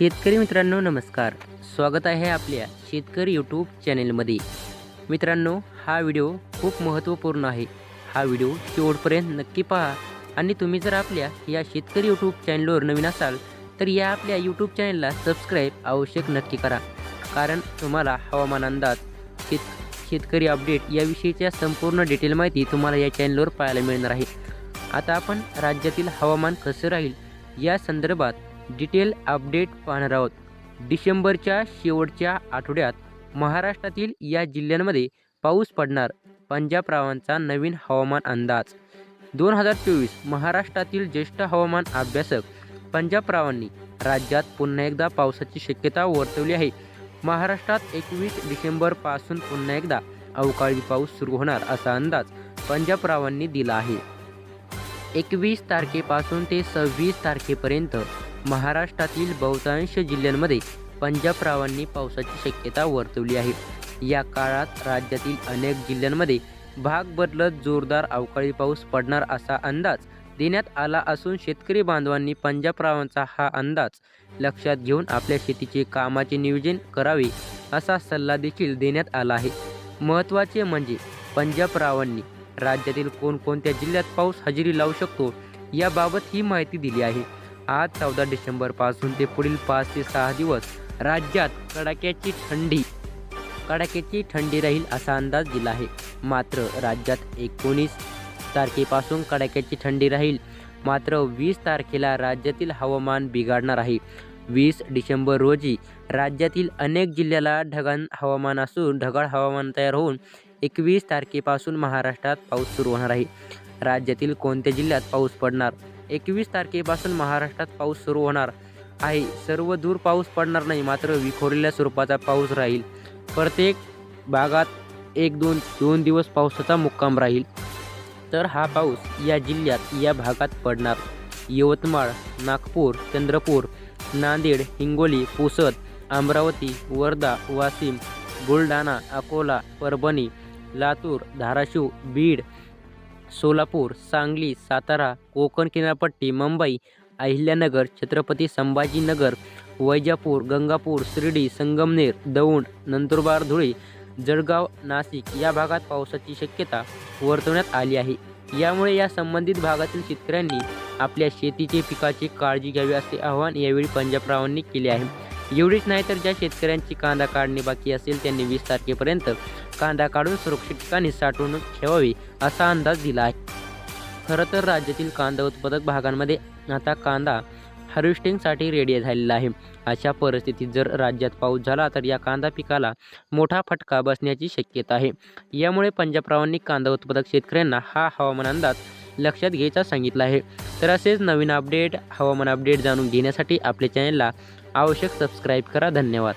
शेतकरी मित्रांनो नमस्कार. स्वागत आहे आपल्या शेतकरी यूट्यूब चॅनेलमध्ये. मित्रांनो हा व्हिडिओ खूप महत्त्वपूर्ण आहे. हा व्हिडिओ शेवटपर्यंत नक्की पहा आणि तुम्ही जर आपल्या या शेतकरी यूट्यूब चॅनलवर नवीन असाल तर या आपल्या यूट्यूब चॅनलला सबस्क्राईब आवश्यक नक्की करा. कारण तुम्हाला हवामान अंदाज शेत शेतकरी अपडेट याविषयीच्या संपूर्ण डिटेल माहिती तुम्हाला या चॅनलवर पाहायला मिळणार आहे. आता आपण राज्यातील हवामान कसं राहील या संदर्भात डिटेल अपडेट पाहणार आहोत. डिसेंबरच्या शेवटच्या आठवड्यात महाराष्ट्रातील या जिल्ह्यांमध्ये पाऊस पडणार पंजाब रावांचा नवीन हवामान अंदाज. दोन हजार चोवीस महाराष्ट्रातील ज्येष्ठ हवामान अभ्यासक पंजाब रावांनी राज्यात पुन्हा एकदा पावसाची शक्यता वर्तवली आहे. महाराष्ट्रात एकवीस डिसेंबरपासून पुन्हा एकदा अवकाळी पाऊस सुरू होणार असा अंदाज पंजाब रावांनी दिला आहे. एकवीस तारखेपासून ते सव्वीस तारखेपर्यंत महाराष्ट्रातील बहुतांश जिल्ह्यांमध्ये पंजाबरावांनी पावसाची शक्यता वर्तवली आहे. या काळात राज्यातील अनेक जिल्ह्यांमध्ये भाग बदलत जोरदार अवकाळी पाऊस पडणार असा अंदाज देण्यात आला असून शेतकरी बांधवांनी पंजाबरावांचा हा अंदाज लक्षात घेऊन आपल्या शेतीचे कामाचे नियोजन करावे असा सल्ला देखील देण्यात आला आहे. महत्त्वाचे म्हणजे पंजाबरावांनी राज्यातील कोणकोणत्या जिल्ह्यात पाऊस हजेरी लावू शकतो याबाबत ही माहिती दिली आहे. आज चौदा डिसेंबरपासून ते पुढील पाच ते सहा दिवस राज्यात कडाक्याची थंडी कडाक्याची थंडी राहील असा अंदाज दिला आहे. मात्र राज्यात एकोणीस तारखेपासून कडाक्याची थंडी राहील. मात्र वीस तारखेला राज्यातील हवामान बिघडणार आहे. वीस डिसेंबर रोजी राज्यातील अनेक जिल्ह्याला ढगण हवामान असून ढगाळ हवामान तयार होऊन एकवीस तारखेपासून महाराष्ट्रात पाऊस सुरू होणार आहे. राज्यातील कोणत्या जिल्ह्यात पाऊस पडणार? एकवीस तारखेपासून महाराष्ट्रात पाऊस सुरू होणार आहे. सर्व दूर पाऊस पडणार नाही मात्र विखोरलेल्या स्वरूपाचा पाऊस राहील. प्रत्येक भागात एक दोन दोन दिवस पावसाचा मुक्काम राहील. तर हा पाऊस या जिल्ह्यात या भागात पडणार. यवतमाळ नागपूर चंद्रपूर नांदेड हिंगोली पुसद अमरावती वर्धा वाशिम बुलढाणा अकोला परभणी लातूर धाराशिव बीड सोलापूर सांगली सातारा कोकण किनारपट्टी मुंबई अहिल्यानगर छत्रपती संभाजीनगर वैजापूर गंगापूर शिर्डी संगमनेर दौंड नंदुरबार धुळे जळगाव नाशिक या भागात पावसाची शक्यता वर्तवण्यात आली आहे. यामुळे या संबंधित भागातील शेतकऱ्यांनी आपल्या शेतीचे पिकाची काळजी घ्यावी असे आवाहन यावेळी पंजाबरावांनी केले आहे. एवढीच नाही तर ज्या शेतकऱ्यांची कांदा काढणे बाकी असेल त्यांनी वीस तारखेपर्यंत कांदा काढून सुरक्षित ठिकाणी साठवून ठेवावी असा अंदाज दिला आहे खरं तर राज्यातील कांदा उत्पादक भागांमध्ये आता कांदा हार्वेस्टिंगसाठी रेडी झालेला आहे. अशा परिस्थितीत जर राज्यात पाऊस झाला तर या कांदा पिकाला मोठा फटका बसण्याची शक्यता आहे. यामुळे पंजाबरावांनी कांदा उत्पादक शेतकऱ्यांना हा हवामान अंदाज लक्षात घ्यायचा सांगितला आहे. तर असेच नवीन अपडेट हवामान अपडेट जाणून घेण्यासाठी आपल्या चॅनलला आवश्यक सबस्क्राईब करा. धन्यवाद.